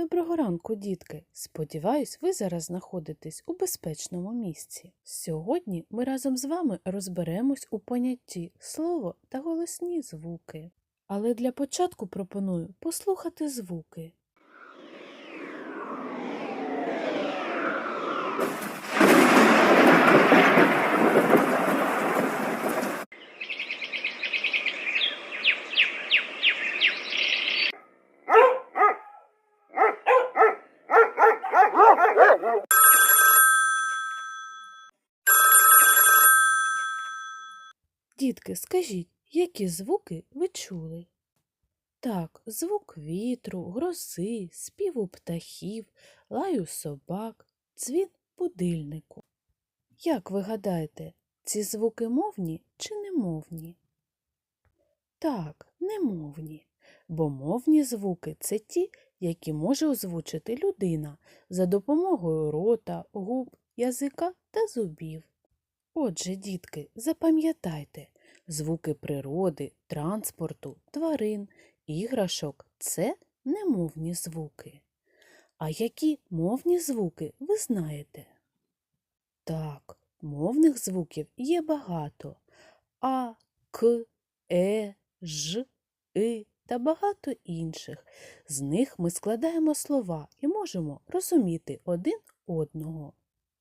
Доброго ранку, дітки! Сподіваюсь, ви зараз знаходитесь у безпечному місці. Сьогодні ми разом з вами розберемось у понятті слово та голосні звуки. Але для початку пропоную послухати звуки. Дітки, скажіть, які звуки ви чули? Так, звук вітру, грози, співу птахів, лаю собак, дзвін будильнику. Як ви гадаєте, ці звуки мовні чи немовні? Так, немовні, бо мовні звуки це ті, які може озвучити людина за допомогою рота, губ, язика та зубів. Отже, дітки, запам'ятайте, звуки природи, транспорту, тварин, іграшок це немовні звуки. А які мовні звуки ви знаєте? Так, мовних звуків є багато. А, К, Е, Ж, И та багато інших. З них ми складаємо слова і можемо розуміти один одного.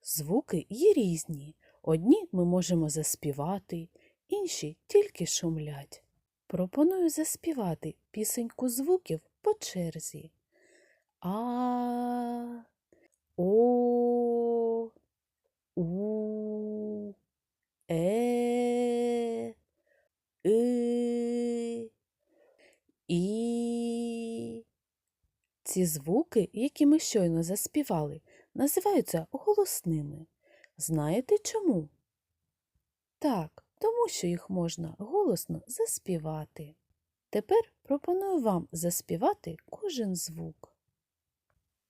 Звуки є різні. Одні ми можемо заспівати, інші тільки шумлять. Пропоную заспівати пісеньку звуків по черзі. А, О, У, Е, И, І. Ці звуки, які ми щойно заспівали, називаються голосними. Знаєте чому? Так, тому що їх можна голосно заспівати. Тепер пропоную вам заспівати кожен звук.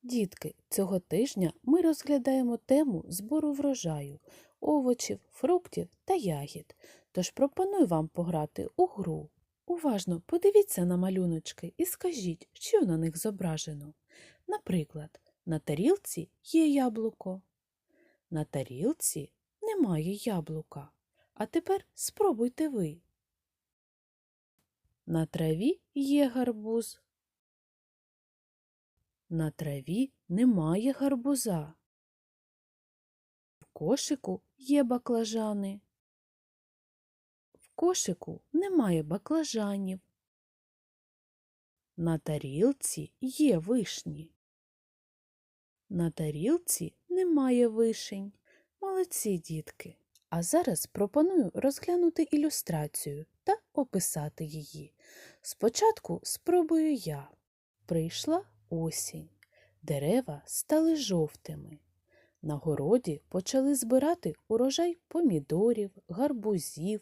Дітки, цього тижня ми розглядаємо тему збору врожаю, овочів, фруктів та ягід. Тож пропоную вам пограти у гру. Уважно подивіться на малюночки і скажіть, що на них зображено. Наприклад, на тарілці є яблуко. На тарілці немає яблука. А тепер спробуйте ви. На траві є гарбуз. На траві немає гарбуза. В кошику є баклажани. В кошику немає баклажанів. На тарілці є вишні. На тарілці немає вишень. Молодці, дітки. А зараз пропоную розглянути ілюстрацію та описати її. Спочатку спробую я. Прийшла осінь. Дерева стали жовтими. На городі почали збирати урожай помідорів, гарбузів,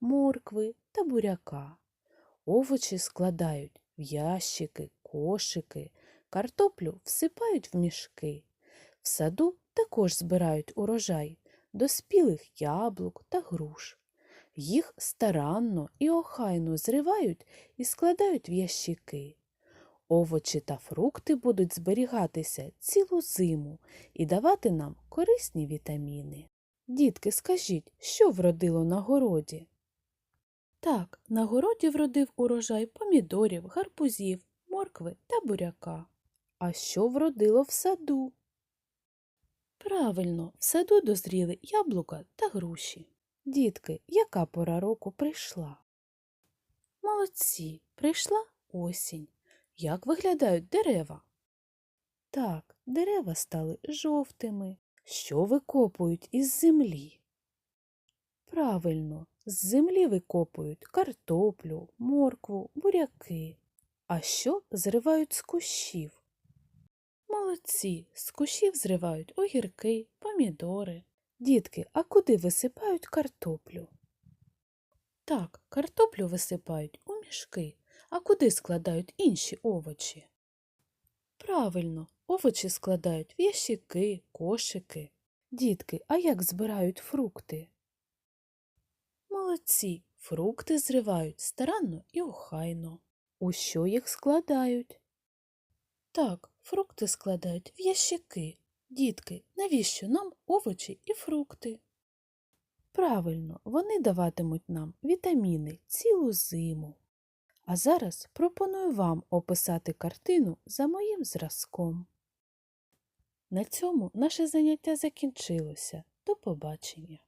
моркви та буряка. Овочі складають в ящики, кошики, картоплю всипають в мішки. В саду також збирають урожай доспілих яблук та груш. Їх старанно і охайно зривають і складають в ящики. Овочі та фрукти будуть зберігатися цілу зиму і давати нам корисні вітаміни. Дітки, скажіть, що вродило на городі? Так, на городі вродив урожай помідорів, гарбузів, моркви та буряка. А що вродило в саду? Правильно, в саду дозріли яблука та груші. Дітки, яка пора року прийшла? Молодці, прийшла осінь. Як виглядають дерева? Так, дерева стали жовтими. Що викопують із землі? Правильно, з землі викопують картоплю, моркву, буряки. А що зривають з кущів? Молодці, з кущів зривають огірки, помідори. Дітки, а куди висипають картоплю? Так, картоплю висипають у мішки, а куди складають інші овочі? Правильно, овочі складають в ящики, кошики. Дітки, а як збирають фрукти? Молодці, фрукти зривають старанно і охайно. У що їх складають? Так, фрукти складають в ящики. Дітки, навіщо нам овочі і фрукти? Правильно, вони даватимуть нам вітаміни цілу зиму. А зараз пропоную вам описати картину за моїм зразком. На цьому наше заняття закінчилося. До побачення.